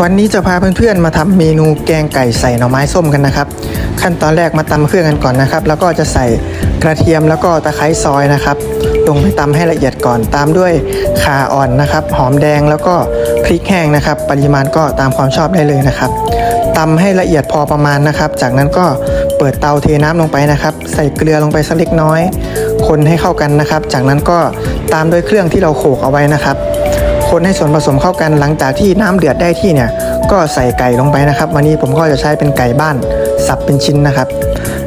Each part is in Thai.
วันนี้จะพาเพื่อนๆมาทำเมนูแกงไก่ใส่หน่อไม้ส้มกันนะครับ ขั้นตอนแรกมาตำเครื่องกันก่อนนะครับ แล้วก็จะใส่กระเทียมแล้วก็ตะไคร้ซอยนะครับ ลงไปตำให้ละเอียดก่อนตามด้วยข่าอ่อนนะครับ หอมแดงแล้วก็พริกแห้งนะครับ ปริมาณก็ตามความชอบได้เลยนะครับตำให้ละเอียดพอประมาณนะครับ จากนั้นก็เปิดเตาเทน้ำลงไปนะครับ ใส่เกลือลงไปสักเล็กน้อย คนให้เข้ากันนะครับ จากนั้นก็ตามด้วยเครื่องที่เราโขลกเอาไว้นะครับ คนให้ส่วนผสมเข้ากันหลังจากที่น้ำเดือดได้ที่เนี่ยก็ใส่ไก่ลงไปนะครับ วันนี้ผมก็จะใช้เป็นไก่บ้านสับเป็นชิ้นนะครับ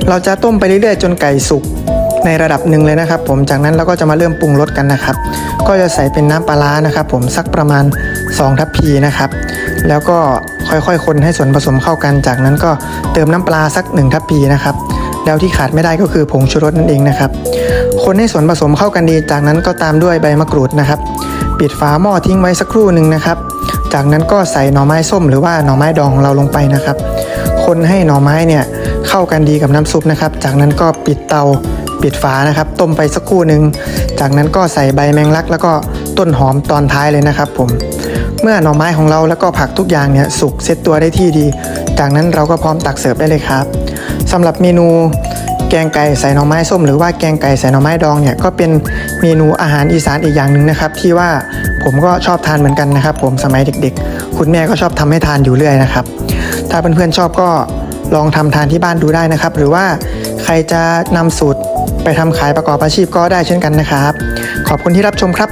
เราจะต้มไปเรื่อยๆ จนไก่สุกในระดับหนึ่งเลยนะครับ ผมจากนั้นเราก็จะมาเริ่มปรุงรสกันนะครับ ก็จะใส่เป็นน้ำปลาร้านะครับ ผมสักประมาณ 2 ทัพพีนะครับ แล้วก็ค่อยๆ คนให้ส่วนผสมเข้ากัน จากนั้นก็เติมน้ำปลาสัก 1 ทัพพีนะครับแล้วที่ขาดไม่ได้ก็คือผงชูรสนั่นเองนะครับ คนให้ส่วนผสมเข้ากันดี จากนั้นก็ตามด้วยใบมะกรูดนะครับ ปิดฝาหม้อทิ้งไว้สักครู่หนึ่งนะครับ จากนั้นก็ใส่หน่อไม้ส้มหรือว่าหน่อไม้ดองของเราลงไปนะครับ คนให้หน่อไม้เนี่ยเข้ากันดีกับน้ำซุปนะครับ จากนั้นก็ปิดเตาปิดฝานะครับ ต้มไปสักครู่หนึ่งจากนั้นก็ใส่ใบแมงลัก แล้วก็ต้นหอมตอนท้ายเลยนะครับ ผม เมื่อหน่อไม้ของเราแล้วก็ผักทุกอย่างเนี่ยสุกเซ็ตตัวได้ที่ดี จากนั้นเราก็พร้อมตักเสิร์ฟได้เลยครับสำหรับเมนู งไก่ใส่หน่อไม้ส้ม หรือว่าแกงไก่ใส่หน่อไม้ดองเนี่ยก็เป็นเมนูอาหารอีสานอีกอย่างหนึ่งนะครับ ที่ว่าผมก็ชอบทานเหมือนกันนะครับ ผมสมัยเด็กๆ คุณแม่ก็ชอบทำให้ทานอยู่เรื่อยนะครับ ถ้าเพื่อนๆชอบก็ลองทำทานที่บ้านดูได้นะครับ หรือว่าใครจะนำสูตรไปทำขายประกอบอาชีพก็ได้เช่นกันนะครับ ขอบคุณที่รับชมครับ